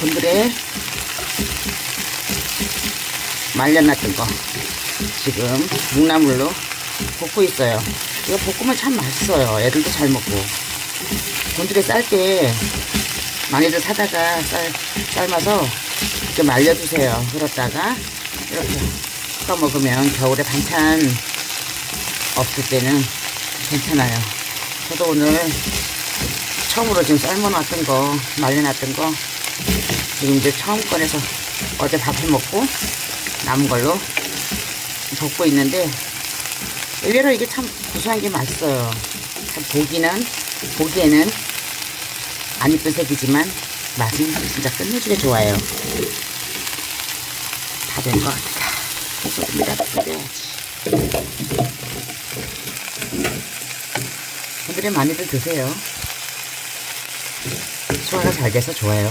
곤드레 말려놨던 거 지금 묵나물로 볶고 있어요. 이거 볶으면 참 맛있어요. 애들도 잘 먹고. 곤드레 쌀때 많이들 사다가 쌀, 삶아서 이렇게 말려주세요. 그렇다가 이렇게 섞어 먹으면 겨울에 반찬 없을 때는 괜찮아요. 저도 오늘 처음으로 지금 삶아놨던 거, 말려놨던 거 지금 이제 처음 꺼내서 어제 밥해 먹고 남은 걸로 볶고 있는데 의외로 이게 참 구수한 게 맛있어요. 참 보기는 보기에는 안 이쁜 색이지만 맛은 진짜 끝내주게 좋아요. 다 된 것 같다. 소금이라 뿌려야지. 오늘은 많이들 드세요. 소화가 잘 돼서 좋아요.